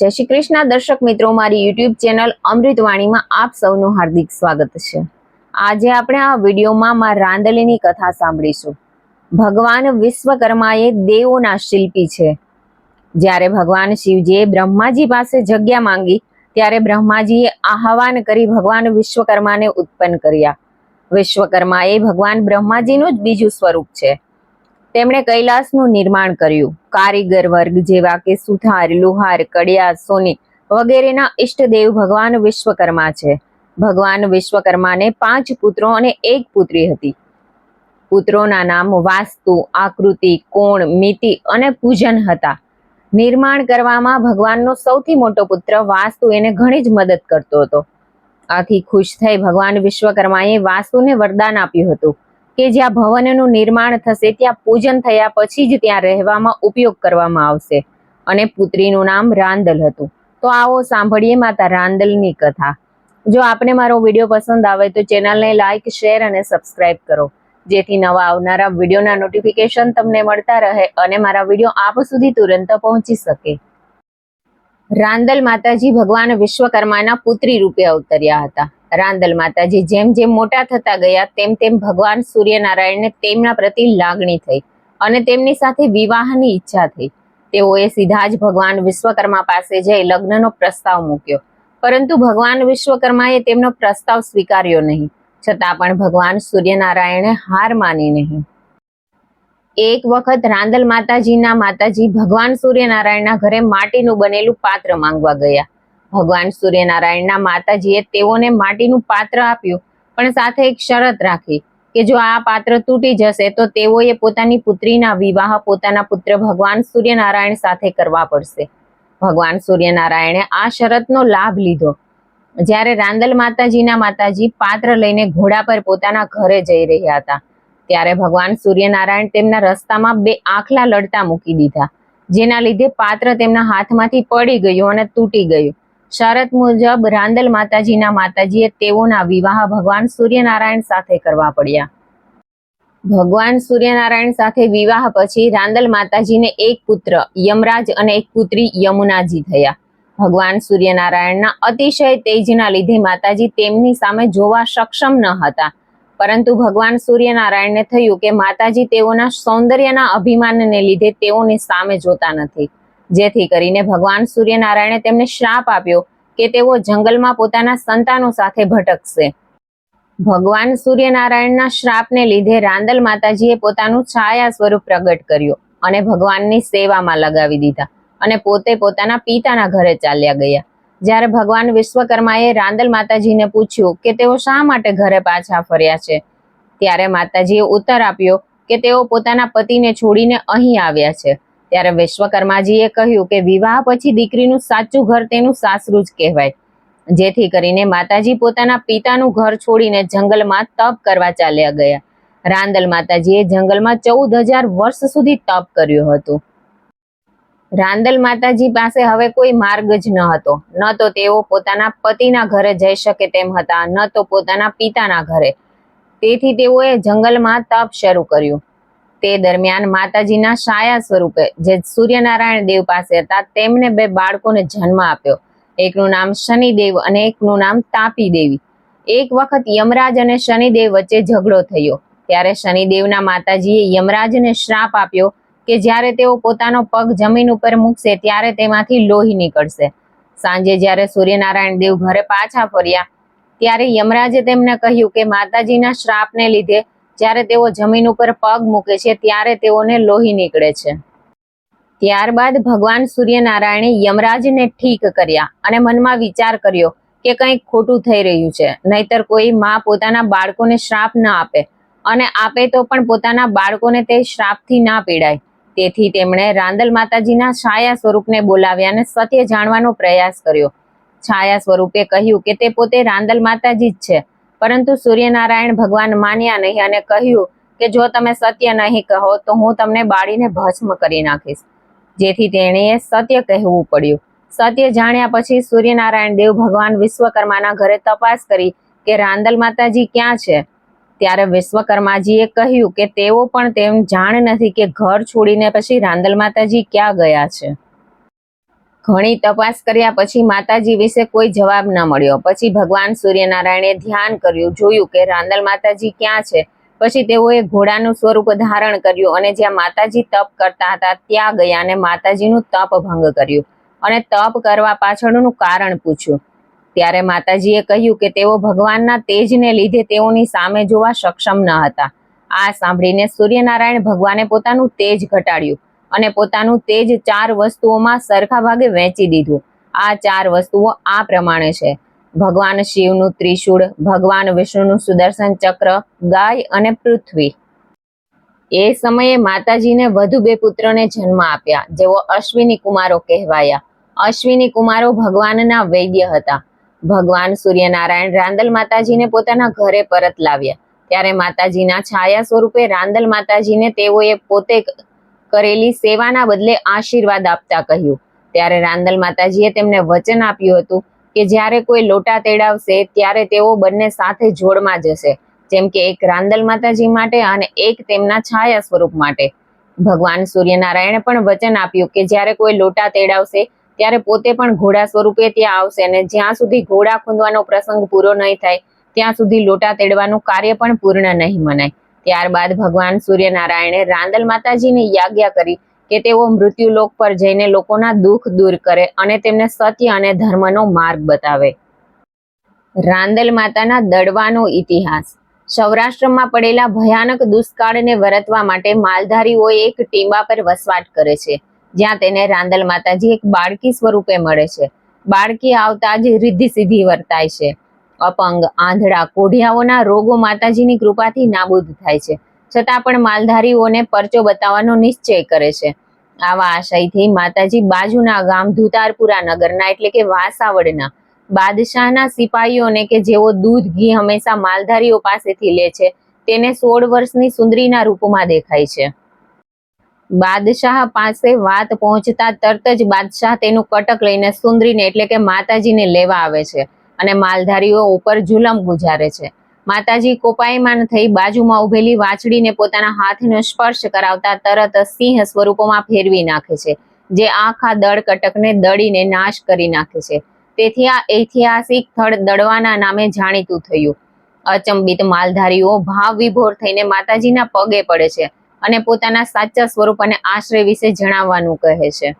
જય શ્રી કૃષ્ણ. દર્શક મિત્રો, મારી યુટ્યુબ ચેનલ અમૃતવાણીમાં આપ સૌનું હાર્દિક સ્વાગત છે. આજે આપણે આ વિડીયોમાં માં રાંદલીની કથા સાંભળીશું. ભગવાન વિશ્વકર્માએ દેવોના શિલ્પી છે. જ્યારે ભગવાન શિવજીએ બ્રહ્માજી પાસે જગ્યા માંગી, ત્યારે બ્રહ્માજીએ આહવાન કરી ભગવાન વિશ્વકર્માને ઉત્પન્ન કર્યા. વિશ્વકર્મા એ ભગવાન બ્રહ્માજીનું જ બીજું સ્વરૂપ છે. તેમણે કૈલાસનું નિર્માણ કર્યું. કારીગર વર્ગ જેવા કે સુથાર, લુહાર કડિયા સોની વગેરેના ઈષ્ટદેવ ભગવાન વિશ્વકર્મા છે. ભગવાન વિશ્વકર્માને પાંચ પુત્રો અને એક પુત્રી હતી. પુત્રોના નામ વાસ્તુ, આકૃતિ, કોણ, મિતિ અને પૂજન હતા. નિર્માણ કરવામાં ભગવાનનો સૌથી મોટો પુત્ર વાસ્તુ એને ઘણી જ મદદ કરતો હતો. આથી ખુશ થઈ ભગવાન વિશ્વકર્માએ વાસ્તુને વરદાન આપ્યું હતું. કે જ્યાં ભવનનું નિર્માણ થશે, ત્યાં પૂજન થયા પછી જ ત્યાં રહેવામાં ઉપયોગ કરવામાં આવશે. અને પુત્રીનું નામ રાંદલ હતું. તો આવો સાંભળીએ માતા રાંદલની કથા. જો આપને મારો વીડિયો પસંદ આવે તો ચેનલને લાઇક શેર અને સબસ્ક્રાઇબ કરો. જેથી નવા આવનારા વિડીયોના નોટિફિકેશન તમને મળતા રહે અને મારા વીડિયો આપ સુધી તુરંત પહોંચી શકે. રાંદલ માતાજી ભગવાન વિશ્વકર્માના પુત્રી રૂપે અવતર્યા હતા. રાંદલ માતાજી જેમ જેમ મોટા થતા ગયા, તેમ તેમ ભગવાન સૂર્યનારાયણને તેમના પ્રતિ લાગણી થઈ અને તેમની સાથે વિવાહની ઈચ્છા થઈ. તેઓએ સીધા જ ભગવાન વિશ્વકર્મા પાસે જઈ લગ્નનો પ્રસ્તાવ મૂક્યો. પરંતુ ભગવાન વિશ્વકર્માએ તેમનો પ્રસ્તાવ સ્વીકાર્યો નહીં. છતાં પણ ભગવાન સૂર્યનારાયણે હાર માની નહીં. એક વખત રાંદલ માતાજીના માતાજી ભગવાન સૂર્યનારાયણના ઘરે માટીનું બનેલું પાત્ર માંગવા ગયા. ભગવાન સૂર્યનારાયણના માતાજીએ તેઓને માટીનું પાત્ર આપ્યું, પણ સાથે એક શરત રાખી કે જો આ પાત્ર તૂટી જશે તો તેઓએ પોતાની પુત્રીના વિવાહ પોતાના પુત્ર ભગવાન સૂર્યનારાયણ સાથે કરવા પડશે. ભગવાન સૂર્યનારાયણે આ શરતનો લાભ લીધો. જ્યારે રાંદલ માતાજીના માતાજી પાત્ર લઈને ઘોડા પર પોતાના ઘરે જઈ રહ્યા હતા, ત્યારે ભગવાન સૂર્યનારાયણ તેમના રસ્તામાં બે આખલા લડતા મૂકી દીધા, જેના લીધે પાત્ર તેમના હાથમાંથી પડી ગયું અને તૂટી ગયું. શરત મુજબ રાંદલ માતાજીના માતાજીએ તેઓના વિવાહ ભગવાન સૂર્યનારાયણ સાથે કરવા પડ્યા. ભગવાન સૂર્યનારાયણ સાથે વિવાહ પછી રાંદલ માતાજીને એક પુત્ર, યમરાજ અને એક પુત્રી યમુનાજી થયા. ભગવાન સૂર્યનારાયણના અતિશય તેજના લીધે માતાજી તેમની સામે જોવા સક્ષમ ન હતા. પરંતુ ભગવાન સૂર્યનારાયણને થયું કે માતાજી તેઓના સૌંદર્યના અભિમાનને લીધે તેઓની સામે જોતા નથી. જેથી કરીને ભગવાન સૂર્યનારાયણે તેમને શ્રાપ આપ્યો કે તેઓ જંગલમાં પોતાના સંતાનો સાથે ભટકશે. ભગવાન સૂર્યનારાયણના શ્રાપને લીધે રાંદલ માતાજીએ પોતાનું છાયા સ્વરૂપ પ્રગટ કર્યું અને ભગવાનની સેવામાં લગાવી દીધા અને પોતે પોતાના પિતાના ઘરે ચાલ્યા ગયા. જ્યારે ભગવાન વિશ્વકર્માએ રાંદલ માતાજીને પૂછ્યું કે તેઓ શા માટે ઘરે પાછા ફર્યા છે, ત્યારે માતાજીએ ઉત્તર આપ્યો કે તેઓ પોતાના પતિને છોડીને અહીં આવ્યા છે. ત્યારે વિશ્વકર્માજીએ કહ્યું કે વિવાહ પછી દીકરીનું સાચું ઘર તેનું સાસરું જ કહેવાય. જેથી કરીને માતાજી પોતાના પિતાનું ઘર છોડીને જંગલમાં તપ કરવા ચાલ્યા ગયા. રાંદલ માતાજીએ જંગલમાં ચૌદ હજાર વર્ષ સુધી તપ કર્યું હતું. રાંદલ માતાજી પાસે હવે કોઈ માર્ગ જ ન હતો. ન તો તેઓ પોતાના પતિના ઘરે જઈ શકે તેમ હતા, ન તો પોતાના પિતાના ઘરે. તેથી તેઓએ જંગલમાં તપ શરૂ કર્યું. તે દરમિયાન માતાજીના છાયા સ્વરૂપે જે સૂર્યનારાયણ દેવ પાસે હતા, તેમને બે બાળકોને જન્મ આપ્યો. એકનું નામ શનિદેવ અને એકનું નામ તાપી દેવી. એક વખત યમરાજ અને શનિદેવ વચ્ચે ઝઘડો થયો. ત્યારે શનિદેવના માતાજીએ યમરાજને શ્રાપ આપ્યો કે જ્યારે તેઓ પોતાનો પગ જમીન ઉપર મૂકશે, ત્યારે તેમાંથી લોહી નીકળશે. સાંજે જ્યારે સૂર્યનારાયણ દેવ ઘરે પાછા ફર્યા, ત્યારે યમરાજે તેમને કહ્યું કે માતાજીના શ્રાપને લીધે જ્યારે તેઓ જમીન ઉપર પગ મૂકે છે, ત્યારે તેઓને લોહી નીકળે છે. ત્યારબાદ ભગવાન સૂર્યનારાયણે યમરાજને ઠીક કર્યા અને મનમાં વિચાર કર્યો કે કંઈક ખોટું થઈ રહ્યું છે, નહીતર કોઈ માં પોતાના બાળકોને શ્રાપ ન આપે અને આપે તો પણ પોતાના બાળકોને તે શ્રાપથી ના પીડાય. તેથી તેમણે રાંદલ માતાજીના છાયા સ્વરૂપને બોલાવ્યા અને સત્ય જાણવાનો પ્રયાસ કર્યો. છાયા સ્વરૂપે કહ્યું કે તે પોતે રાંદલ માતાજી જ છે પરંતુ સૂર્યનારાયણ ભગવાન માન્યા નહીં અને કહ્યું કે જો તમે સત્ય નહીં કહો, તો હું તમને બાળીને ભસ્મ કરી નાખીશ. જેથી તેણીએ સત્ય કહેવું પડ્યું. સત્ય જાણ્યા પછી સૂર્યનારાયણ દેવ ભગવાન વિશ્વકર્માના ઘરે તપાસ કરી કે રાંદલ માતાજી ક્યાં છે? ત્યારે વિશ્વકર્માજીએ કહ્યું કે તેઓ પણ તેમ જાણ નથી કે ઘર છોડીને પછી રાંદલ માતાજી ક્યાં ગયા છે. ઘણી તપાસ કર્યા પછી માતાજી વિશે કોઈ જવાબ ન મળ્યો. પછી ભગવાન સૂર્યનારાયણે ધ્યાન કર્યું, જોયું કે રાંદલ માતાજી ક્યાં છે. પછી તેઓએ ઘોડાનું સ્વરૂપ ધારણ કર્યું અને જ્યાં માતાજી તપ કરતા હતા ત્યાં ગયા અને માતાજીનું તપ ભંગ કર્યું અને તપ કરવા પાછળનું કારણ પૂછ્યું. ત્યારે માતાજીએ કહ્યું કે તેઓ ભગવાનના તેજને લીધે તેઓની સામે જોવા સક્ષમ ન હતા. આ સાંભળીને સૂર્યનારાયણ ભગવાને પોતાનું તેજ ઘટાડ્યું. અને પોતાનું તેજ ચાર વસ્તુઓમાં સરખા ભાગે વહેંચી દીધું. આ ચાર વસ્તુઓ આ પ્રમાણે છે. ભગવાન શિવનું ત્રિશુળ, ભગવાન વિષ્ણુનું સુદર્શન ચક્ર, ગાય અને પૃથ્વી. એ સમયે માતાજીને વધુ બે પુત્રને જન્મ આપ્યા, જેઓ અશ્વિની કુમારો કહેવાયા. અશ્વિની કુમારો ભગવાનના વૈદ્ય હતા. ભગવાન સૂર્યનારાયણ રાંદલ માતાજીને પોતાના ઘરે પરત લાવ્યા. ત્યારે માતાજીના છાયા સ્વરૂપે રાંદલ માતાજીને તેઓએ પોતે કરેલી સેવાના બદલે આશીર્વાદ આપતા કહ્યું. ત્યારે રાંદલ માતાજીએ તેમને વચન આપ્યું હતું કે જ્યારે કોઈ લોટા તેડાવશે ત્યારે તેઓ બંને સાથે જોડમાં જશે, જેમ કે એક રાંદલ માતાજી માટે અને એક તેમના છાયા સ્વરૂપ માટે. ભગવાન સૂર્યનારાયણે પણ વચન આપ્યું કે જ્યારે કોઈ લોટા તેડાવશે ત્યારે પોતે પણ ઘોડા સ્વરૂપે ત્યાં આવશે અને જ્યાં સુધી ઘોડા ખૂંદવાનો પ્રસંગ પૂરો નહીં થાય, ત્યાં સુધી લોટા તેડવાનું કાર્ય પણ પૂર્ણ નહીં મનાય. ત્યારબાદ ભગવાન સૂર્યનારાયણે રાંદલ માતાજીને યાજ્ઞા કરી કે તેઓ મૃત્યુલોક પર જઈને લોકોના દુઃખ દૂર કરે અને તેમને સત્ય અને ધર્મનો માર્ગ બતાવે. રાંદલ માતાના દડવાનો ઇતિહાસ. સૌરાષ્ટ્રમાં પડેલા ભયાનક દુષ્કાળને વરતવા માટે માલધારીઓએ એક ટીંબા પર વસવાટ કરે છે, જ્યાં તેને રાંદલ માતાજી એક બાળકી સ્વરૂપે મળે છે. બાળકી આવતા જ રિદ્ધિ સિદ્ધિ વર્તાય છે. અપંગ. આંધળા કોઢિયાઓના રોગો માતાજીની કૃપાથી નાબૂદ થાય છે. છતાં પણ માલધારીઓને પરચો બતાવવાનો નિશ્ચય કરે છે. આવા આશયથી માતાજી બાજુના ગામ ધુતારપુરા નગરના, એટલે કે વાસાવડના, બાદશાહના સિપાહીઓને કે જેઓ દૂધ, ઘી હંમેશા માલધારીઓ પાસેથી લે છે, તેને સોળ વર્ષની સુંદરીના રૂપમાં દેખાય છે. બાદશાહ પાસે વાત પહોંચતા તરત જ બાદશાહ તેનું કટક લઈને સુંદરીને, એટલે કે માતાજીને લેવા આવે છે. અને માલધારીઓ ઉપર જુલમ ગુજારે છે. માતાજી કોપાયમાન થઈ બાજુમાં ઉભેલી વાછડીને પોતાના હાથનો સ્પર્શ કરાવતા તરત સિંહ સ્વરૂપોમાં ફેરવી નાખે છે, જે આખા દળ કટકને દળીને નાશ કરી નાખે છે. તેથી આ ઐતિહાસિક સ્થળ દડવાના નામે જાણીતું થયું. અચંબિત માલધારીઓ ભાવ વિભોર થઈને માતાજીના પગે પડે છે અને પોતાના સાચા સ્વરૂપ અને આશ્રય વિશે જણાવવાનું કહે છે.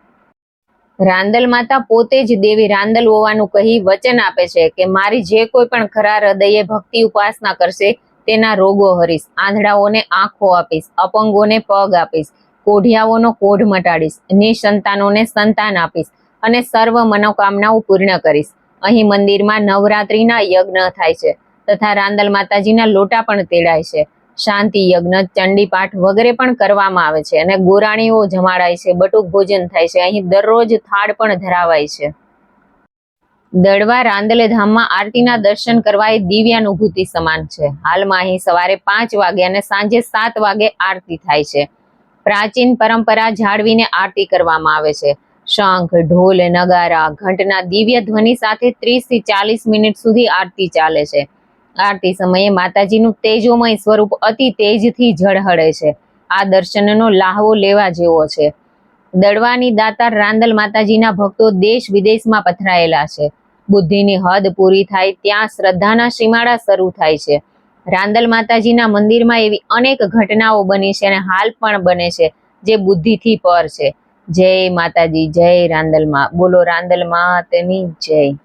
રાંદલ માતા પોતે જ દેવી રાંદલ હોવાનું કહી વચન આપે છે કે મારી જે કોઈ પણ ખરા હૃદયે ભક્તિ ઉપાસના કરશે, તેના રોગો હરીશ, આંધળાઓને આંખો આપીશ, અપંગોને પગ આપીશ, કોઢિયાઓનો કોઢ મટાડીશ, નિસંતાનોને સંતાન આપીશ અને સર્વ મનોકામનાઓ પૂર્ણ કરીશ. અહીં મંદિરમાં નવરાત્રિના યજ્ઞ થાય છે તથા રાંદલ માતાજીના લોટા પણ તેડાય છે. શાંતિ, યજ્ઞ ચંડી પાઠ વગેરે પણ કરવામાં આવે છે અને ગોરાણીઓ જમાડાય છે, બટુક ભોજન થાય છે, અહીં દરરોજ થાળ પણ ધરાવાય છે. દડવા રાંદલે ધામમાં આરતીના દર્શન કરવા એ દિવ્યાનુભૂતિ સમાન છે. હાલમાં અહીં સવારે પાંચ વાગે અને સાંજે સાત વાગે આરતી થાય છે. પ્રાચીન પરંપરા જાળવીને આરતી કરવામાં આવે છે. શંખ, ઢોલ, નગારા, ઘંટના દિવ્ય ધ્વનિ સાથે ત્રીસથી ચાલીસ મિનિટ સુધી આરતી ચાલે છે. આરતી સમયે માતાજીનું તેજોમય સ્વરૂપ અતિ તેજથી ઝળહળે છે. આ દર્શનનો લાહવો લેવા જેવો છે. દડવાની દાતાર રાંદલ માતાજીના ભક્તો દેશ વિદેશમાં પથરાયેલા છે. બુદ્ધિની હદ પૂરી થાય ત્યાં શ્રદ્ધાના સીમાડા શરૂ થાય છે. રાંદલ માતાજીના મંદિરમાં એવી અનેક ઘટનાઓ બની છે અને હાલ પણ બને છે જે બુદ્ધિથી પર છે. જય માતાજી, જય રાંદલમાં. બોલો રાંદલ માતની જય.